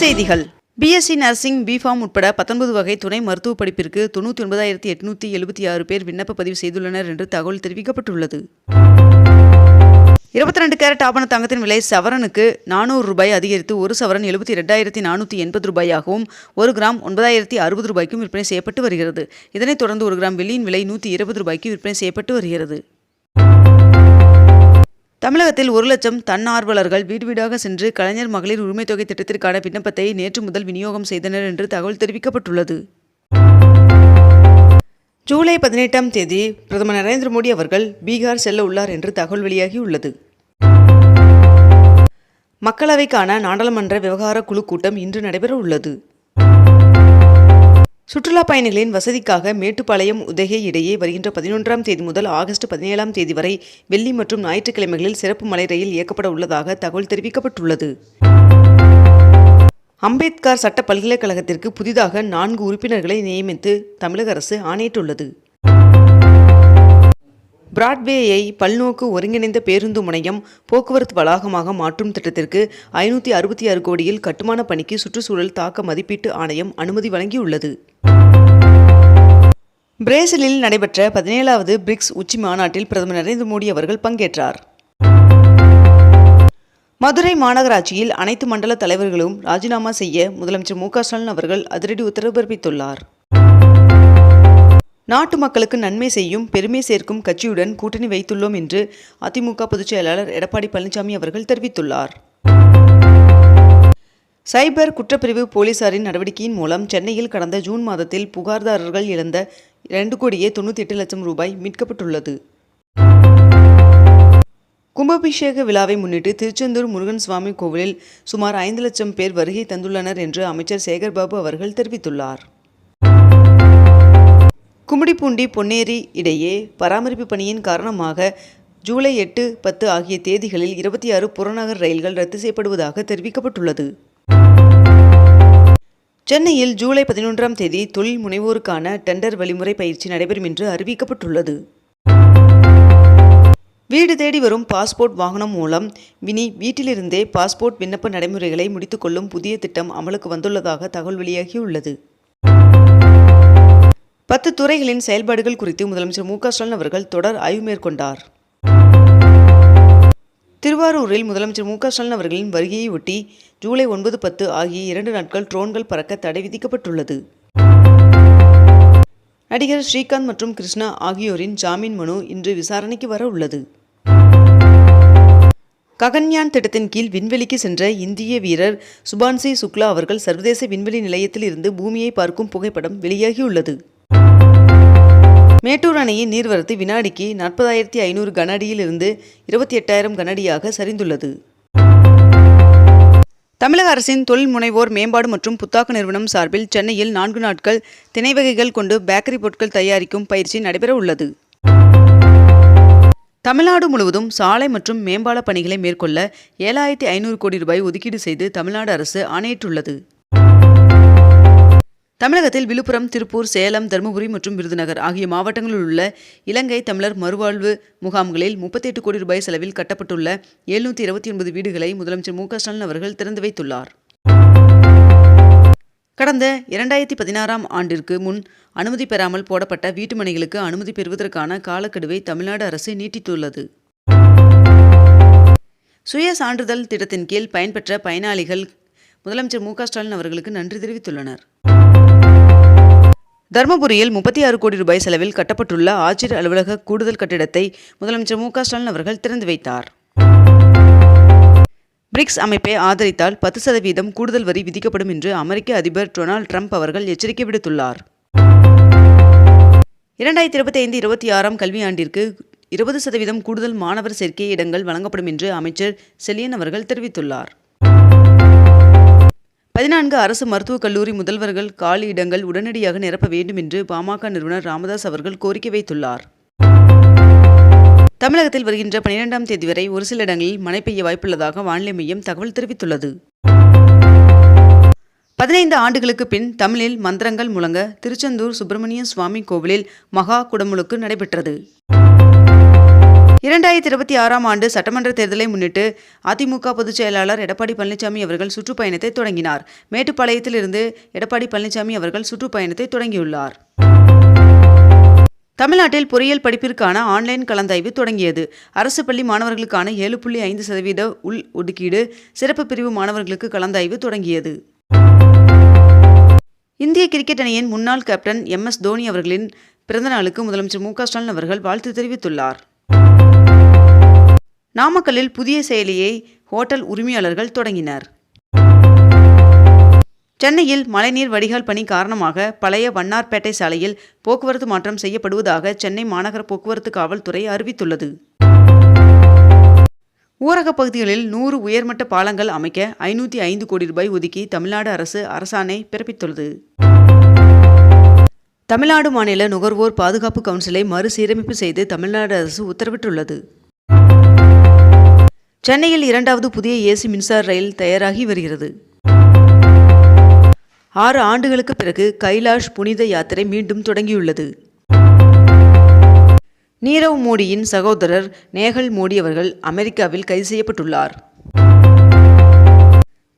செய்திகள். BSc nursing B Pharm உட்பட பத்தொன்பது வகை துணை மருத்துவ படிப்பிற்கு தொண்ணூற்றி ஒன்பதாயிரத்தி எட்நூற்றி எழுபத்தி ஆறு பேர் விண்ணப்ப பதிவு செய்துள்ளனர் என்று தகவல் தெரிவிக்கப்பட்டுள்ளது. இருபத்தி ரெண்டு கேரட் ஆபண தங்கத்தின் விலை சவரனுக்கு நானூறு ரூபாய் அதிகரித்து ஒரு சவரன் எழுபத்தி ரெண்டாயிரத்தி நானூற்றி எண்பது ரூபாயாகவும் ஒரு கிராம் ஒன்பதாயிரத்தி அறுபது ரூபாய்க்கும் விற்பனை செய்யப்பட்டு வருகிறது. இதனைத் தொடர்ந்து ஒரு கிராம் வெள்ளியின் விலை நூற்றி இருபது ரூபாய்க்கு விற்பனை செய்யப்பட்டு வருகிறது. தமிழகத்தில் ஒரு லட்சம் தன்னார்வலர்கள் வீடு வீடாக சென்று கலைஞர் மகளிர் உரிமைத் தொகை திட்டத்திற்கான விண்ணப்பத்தை நேற்று முதல் விநியோகம் செய்தனர் என்று தகவல் தெரிவிக்கப்பட்டுள்ளது. ஜூலை பதினெட்டாம் தேதி பிரதமர் நரேந்திர மோடி அவர்கள் பீகார் செல்ல உள்ளார் என்று தகவல் வெளியாகியுள்ளது. மக்களவைக்கான நாடாளுமன்ற விவகார குழு கூட்டம் இன்று நடைபெற உள்ளது சுற்றுலா பயணிகளின் வசதிக்காக மேட்டுப்பாளையம் உதகை இடையே வருகின்ற பதினொன்றாம் தேதி முதல் ஆகஸ்ட் பதினேழாம் தேதி வரை வெள்ளி மற்றும் ஞாயிற்றுக்கிழமைகளில் சிறப்பு மலை ரயில் இயக்கப்பட உள்ளதாக தகவல் தெரிவிக்கப்பட்டுள்ளது. அம்பேத்கர் சட்ட பல்கலைக்கழகத்திற்கு புதிதாக நான்கு உறுப்பினர்களை நியமித்து தமிழக அரசு ஆணையிட்டுள்ளது. பிராட்வேயை பல்நோக்கு ஒருங்கிணைந்த பேருந்து முனையம் போக்குவரத்து வளாகமாக மாற்றும் திட்டத்திற்கு ஐநூற்றி அறுபத்தி ஆறு கோடியில் கட்டுமான பணிக்கு சுற்றுச்சூழல் தாக்க மதிப்பீட்டு ஆணையம் அனுமதி வழங்கியுள்ளது. பிரேசிலில் நடைபெற்ற பதினேழாவது பிரிக்ஸ் உச்சி மாநாட்டில் பிரதமர் நரேந்திர மோடி அவர்கள் பங்கேற்றார். மதுரை மாநகராட்சியில் அனைத்து மண்டல தலைவர்களும் ராஜினாமா செய்ய முதலமைச்சர் மு க ஸ்டாலின் அவர்கள் அதிரடி உத்தரவு பிறப்பித்துள்ளார். நாட்டு மக்களுக்கு நன்மை செய்யும் பெருமை சேர்க்கும் கட்சியுடன் கூட்டணி வைத்துள்ளோம் என்று அதிமுக பொதுச் செயலாளர் எடப்பாடி பழனிசாமி அவர்கள் தெரிவித்துள்ளார். சைபர் குற்றப்பிரிவு போலீசாரின் நடவடிக்கையின் மூலம் சென்னையில் கடந்த ஜூன் மாதத்தில் புகார்தாரர்கள் இழந்த இரண்டு கோடியே தொண்ணூற்றி எட்டு லட்சம் ரூபாய் மீட்கப்பட்டுள்ளது. கும்பாபிஷேக விழாவை முன்னிட்டு திருச்செந்தூர் முருகன் சுவாமி கோவிலில் சுமார் ஐந்து லட்சம் பேர் வருகை தந்துள்ளனர் என்று அமைச்சர் சேகர்பாபு அவர்கள் தெரிவித்துள்ளார். கும்மிடிப்பூண்டி பொன்னேரி இடையே பராமரிப்பு பணியின் காரணமாக ஜூலை எட்டு பத்து ஆகிய தேதிகளில் இருபத்தி ஆறு புறநகர் ரயில்கள் ரத்து செய்யப்படுவதாக தெரிவிக்கப்பட்டுள்ளது. சென்னையில் ஜூலை பதினொன்றாம் தேதி தொழில் முனைவோருக்கான டெண்டர் வழிமுறை பயிற்சி நடைபெறும் என்று அறிவிக்கப்பட்டுள்ளது. வீடு தேடி வரும் பாஸ்போர்ட் வாகனம் மூலம் வினி வீட்டிலிருந்தே பாஸ்போர்ட் விண்ணப்ப நடைமுறைகளை முடித்துக்கொள்ளும் புதிய திட்டம் அமலுக்கு வந்துள்ளதாக தகவல் வெளியாகியுள்ளது. பத்து துறைகளின் செயல்பாடுகள் குறித்து முதலமைச்சர் மு ஸ்டாலின் அவர்கள் தொடர் ஆய்வு மேற்கொண்டார். திருவாரூரில் முதலமைச்சர் மு ஸ்டாலின் அவர்களின் வருகையை ஒட்டி ஜூலை ஒன்பது பத்து ஆகிய இரண்டு நாட்கள் ட்ரோன்கள் பறக்க தடை விதிக்கப்பட்டுள்ளது. நடிகர் ஸ்ரீகாந்த் மற்றும் கிருஷ்ணா ஆகியோரின் ஜாமீன் மனு இன்று விசாரணைக்கு வர உள்ளது. ககன்யான் திட்டத்தின் கீழ் விண்வெளிக்கு சென்ற இந்திய வீரர் சுபான்சி சுக்லா அவர்கள் சர்வதேச விண்வெளி நிலையத்தில் இருந்து பூமியை பார்க்கும் புகைப்படம் வெளியாகியுள்ளது. மேட்டூர் அணையின் நீர்வரத்து வினாடிக்கு நாற்பதாயிரத்தி ஐநூறு கனஅடியில் இருந்து இருபத்தி எட்டாயிரம் கனஅடியாக சரிந்துள்ளது. தமிழக அரசின் தொழில் முனைவோர் மேம்பாடு மற்றும் புத்தாக்க நிறுவனம் சார்பில் சென்னையில் நான்கு நாட்கள் திணை வகைகள் கொண்டு பேக்கரி பொருட்கள் தயாரிக்கும் பயிற்சி நடைபெற உள்ளது. தமிழ்நாடு முழுவதும் சாலை மற்றும் மேம்பால பணிகளை மேற்கொள்ள ஏழாயிரத்தி ஐநூறு கோடி ரூபாய் ஒதுக்கீடு செய்து தமிழ்நாடு அரசு ஆணையிட்டுள்ளது. தமிழகத்தில் விழுப்புரம் திருப்பூர் சேலம் தருமபுரி மற்றும் விருதுநகர் ஆகிய மாவட்டங்களில் உள்ள இலங்கை தமிழர் மறுவாழ்வு முகாம்களில் முப்பத்தி எட்டு கோடி ரூபாய் செலவில் கட்டப்பட்டுள்ள எழுநூற்றி இருபத்தி ஒன்பது வீடுகளை முதலமைச்சர் மு ஸ்டாலின் அவர்கள் திறந்து வைத்துள்ளார். கடந்த இரண்டாயிரத்தி பதினாறாம் ஆண்டிற்கு முன் அனுமதி பெறாமல் போடப்பட்ட வீட்டுமனைகளுக்கு அனுமதி பெறுவதற்கான காலக்கெடுவை தமிழ்நாடு அரசு நீட்டித்துள்ளது. சுய சான்றிதழ் திட்டத்தின் கீழ் பயன்பெற்ற பயனாளிகள் முதலமைச்சர் மு ஸ்டாலின் அவர்களுக்கு நன்றி தெரிவித்துள்ளனர். தருமபுரியில் முப்பத்தி ஆறு கோடி ரூபாய் செலவில் கட்டப்பட்டுள்ள ஆட்சியர் அலுவலக கூடுதல் கட்டிடத்தை முதலமைச்சர் மு க ஸ்டாலின் அவர்கள் திறந்து வைத்தார். பிரிக்ஸ் அமைப்பை ஆதரித்தால் பத்து சதவீதம் கூடுதல் வரி விதிக்கப்படும் என்று அமெரிக்க அதிபர் டொனால்ட் ட்ரம்ப் அவர்கள் எச்சரிக்கை விடுத்துள்ளார். இரண்டாயிரத்தி இருபத்தி ஐந்து இருபத்தி ஆறாம் கல்வியாண்டிற்கு இருபது சதவீதம் கூடுதல் மாணவர் சேர்க்கை இடங்கள் வழங்கப்படும் என்று அமைச்சர் செலியன் அவர்கள் தெரிவித்துள்ளார். பதினான்கு அரசு மருத்துவக் கல்லூரி முதல்வர்கள் காலி இடங்கள் உடனடியாக நிரப்ப வேண்டும் என்று பாமக நிறுவனர் ராமதாஸ் அவர்கள் கோரிக்கை வைத்துள்ளார். தமிழகத்தில் வருகின்ற பனிரெண்டாம் தேதி வரை ஒரு சில இடங்களில் மழை பெய்ய வாய்ப்புள்ளதாக வானிலை மையம் தகவல் தெரிவித்துள்ளது. பதினைந்து ஆண்டுகளுக்கு பின் தமிழில் மந்திரங்கள் முழங்க திருச்செந்தூர் சுப்பிரமணிய சுவாமி கோவிலில் மகா குடமுழுக்கு நடைபெற்றது. இரண்டாயிரத்தி இருபத்தி ஆறாம் ஆண்டு சட்டமன்ற தேர்தலை முன்னிட்டு அதிமுக பொதுச் செயலாளர் எடப்பாடி பழனிசாமி அவர்கள் சுற்றுப்பயணத்தை தொடங்கினார். மேட்டுப்பாளையத்திலிருந்து எடப்பாடி பழனிசாமி அவர்கள் சுற்றுப்பயணத்தை தொடங்கியுள்ளார். தமிழ்நாட்டில் பொறியியல் படிப்பிற்கான ஆன்லைன் கலந்தாய்வு தொடங்கியது. அரசு பள்ளி மாணவர்களுக்கான ஏழு புள்ளி ஐந்து சதவீத உள் ஒதுக்கீடு சிறப்பு பிரிவு மாணவர்களுக்கு கலந்தாய்வு தொடங்கியது. இந்திய கிரிக்கெட் அணியின் முன்னாள் கேப்டன் எம் எஸ் தோனி அவர்களின் பிறந்தநாளுக்கு முதலமைச்சர் மு க ஸ்டாலின் அவர்கள் வாழ்த்து தெரிவித்துள்ளார். நாமக்கல்லில் புதிய செயலியை ஹோட்டல் உரிமையாளர்கள் தொடங்கினர். சென்னையில் மழைநீர் வடிகால் பணி காரணமாக பழைய வண்ணார்பேட்டை சாலையில் போக்குவரத்து மாற்றம் செய்யப்படுவதாக சென்னை மாநகர போக்குவரத்து காவல்துறை அறிவித்துள்ளது. ஊரகப் பகுதிகளில் நூறு உயர்மட்ட பாலங்கள் அமைக்க ஐநூற்றி ஐந்து கோடி ரூபாய் ஒதுக்கி தமிழ்நாடு அரசு அரசாணை பிறப்பித்துள்ளது. தமிழ்நாடு மாநில நுகர்வோர் பாதுகாப்பு கவுன்சிலை மறுசீரமைப்பு செய்து தமிழ்நாடு அரசு உத்தரவிட்டுள்ளது. சென்னையில் இரண்டாவது புதிய ஏசி மின்சார ரயில் தயாராகி வருகிறது. ஆறு ஆண்டுகளுக்கு பிறகு கைலாஷ் புனித யாத்திரை மீண்டும் தொடங்கியுள்ளது. நீரவ் மோடியின் சகோதரர் நேகல் மோடி அவர்கள் அமெரிக்காவில் கைது செய்யப்பட்டுள்ளார்.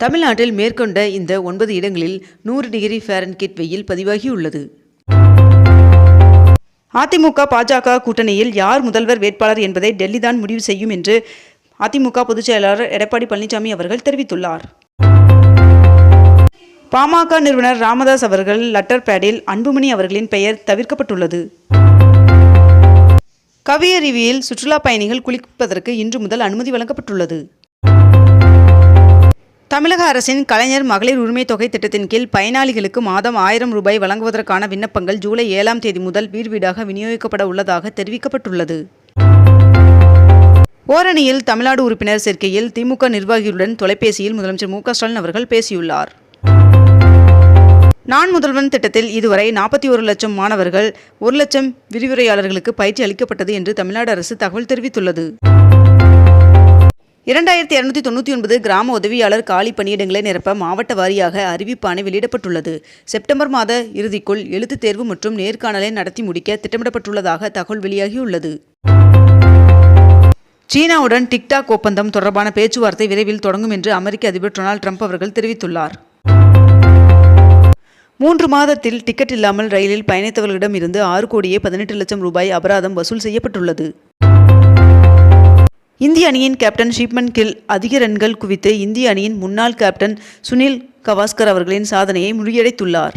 தமிழ்நாட்டில் மேற்கொண்ட இந்த ஒன்பது இடங்களில் நூறு டிகிரி ஃபேரன்கிட் வெயில் பதிவாகியுள்ளது. அதிமுக பாஜக கூட்டணியில் யார் முதல்வர் வேட்பாளர் என்பதை டெல்லி தான் முடிவு செய்யும் என்று அதிமுக பொதுச் செயலாளர் எடப்பாடி பழனிசாமி அவர்கள் தெரிவித்துள்ளார். பாமக நிறுவனர் ராமதாஸ் அவர்கள் லெட்டர் பேடில் அன்புமணி அவர்களின் பெயர் தவிர்க்கப்பட்டுள்ளது. கவியருவியில் சுற்றுலா பயணிகள் குளிப்பதற்கு இன்று முதல் அனுமதி வழங்கப்பட்டுள்ளது. தமிழக அரசின் கலைஞர் மகளிர் உரிமை தொகை திட்டத்தின் கீழ் பயனாளிகளுக்கு மாதம் ஆயிரம் ரூபாய் வழங்குவதற்கான விண்ணப்பங்கள் ஜூலை ஏழாம் தேதி முதல் வீடு வீடாக விநியோகிக்கப்பட உள்ளதாக தெரிவிக்கப்பட்டுள்ளது. ஓரணியில் தமிழ்நாடு உறுப்பினர் சேர்க்கையில் திமுக நிர்வாகிகளுடன் தொலைபேசியில் முதலமைச்சர் மு ஸ்டாலின் அவர்கள் பேசியுள்ளார். நான் முதல்வன் திட்டத்தில் இதுவரை நாற்பத்தி ஒரு லட்சம் மாணவர்கள் ஒரு லட்சம் விரிவுரையாளர்களுக்கு பயிற்சி அளிக்கப்பட்டது என்று தமிழ்நாடு அரசு தகவல் தெரிவித்துள்ளது. இரண்டாயிரத்தி இருநூத்தி தொண்ணூற்றி ஒன்பது கிராம உதவியாளர் காலி பணியிடங்களை நிரப்ப மாவட்ட வாரியாக அறிவிப்பாணை வெளியிடப்பட்டுள்ளது. செப்டம்பர் மாத இறுதிக்குள் எழுத்துத் தேர்வு மற்றும் நேர்காணலை நடத்தி முடிக்க திட்டமிடப்பட்டுள்ளதாக தகவல் வெளியாகியுள்ளது. சீனாவுடன் டிக்டாக் ஒப்பந்தம் தொடர்பான பேச்சுவார்த்தை விரைவில் தொடங்கும் என்று அமெரிக்க அதிபர் டொனால்டு ட்ரம்ப் அவர்கள் தெரிவித்துள்ளார். மூன்று மாதத்தில் டிக்கெட் இல்லாமல் ரயிலில் பயணித்தவர்களிடம் இருந்து ஆறு கோடியே பதினெட்டு லட்சம் ரூபாய் அபராதம் வசூல் செய்யப்பட்டுள்ளது. இந்திய அணியின் கேப்டன் ஷிப்மன் கில் அதிக ரன்கள் குவித்து இந்திய அணியின் முன்னாள் கேப்டன் சுனில் கவாஸ்கர் அவர்களின் சாதனையை முறியடைத்துள்ளார்.